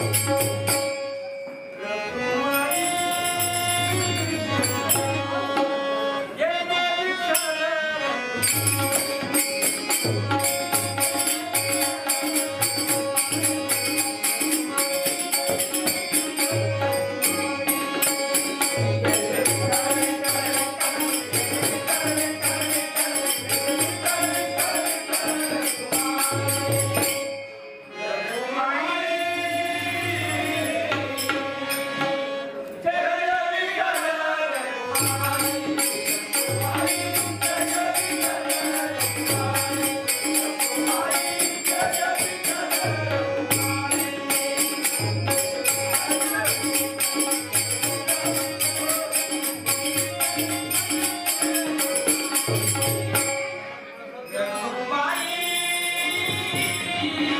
Música you.